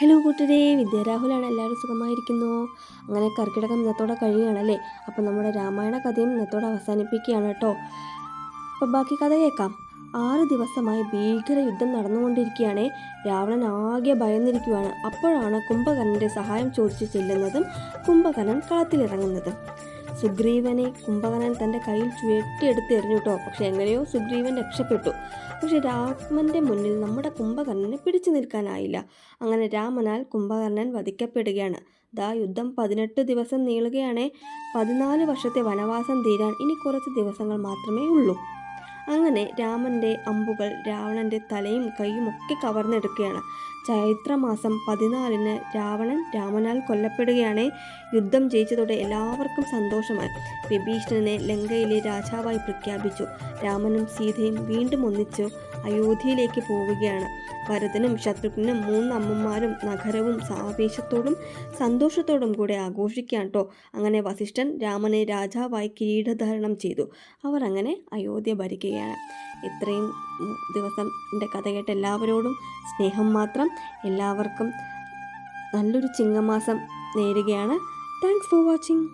Hello കൂട്ടരേ വിദ്യാരാഹുലാണ് എല്ലാവരും സുഖമായിരിക്കുന്നു. അങ്ങനെ കർക്കിടകം ഇന്നത്തോടെ കഴിയുകയാണല്ലേ? അപ്പം നമ്മുടെ രാമായണ കഥയും ഇന്നത്തോടെ അവസാനിപ്പിക്കുകയാണ് കേട്ടോ. അപ്പം ബാക്കി കഥ കേൾക്കാം. ആറ് ദിവസമായി ഭീകര യുദ്ധം നടന്നുകൊണ്ടിരിക്കുകയാണ്. രാവണൻ ആകെ ഭയന്നിരിക്കുകയാണ്. അപ്പോഴാണ് കുംഭകർണന്റെ സഹായം ചോദിച്ചു ചെല്ലുന്നതും കുംഭകർണൻ കളത്തിലിറങ്ങുന്നതും. സുഗ്രീവനെ കുംഭകനൻ തന്റെ കയ്യിൽ ചുഴറ്റിയെടുത്ത് എറിഞ്ഞു കേട്ടോ. പക്ഷെ എങ്ങനെയോ സുഗ്രീവൻ രക്ഷപ്പെട്ടു. പക്ഷെ രാമന്റെ മുന്നിൽ നമ്മുടെ കുംഭകർണനെ പിടിച്ചു നിൽക്കാനായില്ല. അങ്ങനെ രാമനാൽ കുംഭകർണൻ വധിക്കപ്പെടുകയാണ്. ദാ യുദ്ധം പതിനെട്ട് ദിവസം നീളുകയാണ്. പതിനാല് വർഷത്തെ വനവാസം തീരാൻ ഇനി കുറച്ച് ദിവസങ്ങൾ മാത്രമേ ഉള്ളൂ. അങ്ങനെ രാമന്റെ അമ്പുകൾ രാവണന്റെ തലയും കൈയും ഒക്കെ കവർന്നെടുക്കുകയാണ്. ചൈത്രമാസം പതിനാലിന് രാവണൻ രാമനാൽ കൊല്ലപ്പെടുകയാണ്. യുദ്ധം ജയിച്ചതോടെ എല്ലാവർക്കും സന്തോഷമായി. വിഭീഷണനെ ലങ്കയിലെ രാജാവായി പ്രഖ്യാപിച്ചു. രാമനും സീതയും വീണ്ടും ഒന്നിച്ചു അയോധ്യയിലേക്ക് പോവുകയാണ്. ഭരതനും ശത്രുഘ്നും മൂന്ന് അമ്മമാരും നഗരവും ആവേശത്തോടും സന്തോഷത്തോടും കൂടെ ആഘോഷിക്കുകയാണ് കേട്ടോ അങ്ങനെ വസിഷ്ഠൻ രാമനെ രാജാവായി കിരീടധാരണം ചെയ്തു. അവർ അങ്ങനെ അയോധ്യ ഭരിക്കുകയാണ് ഇത്രയും ദിവസം എന്റെ കഥ കേട്ട എല്ലാവരോടും സ്നേഹം മാത്രം എല്ലാവർക്കും നല്ലൊരു ചിങ്ങമാസം നേരുകയാണ്. Thanks for watching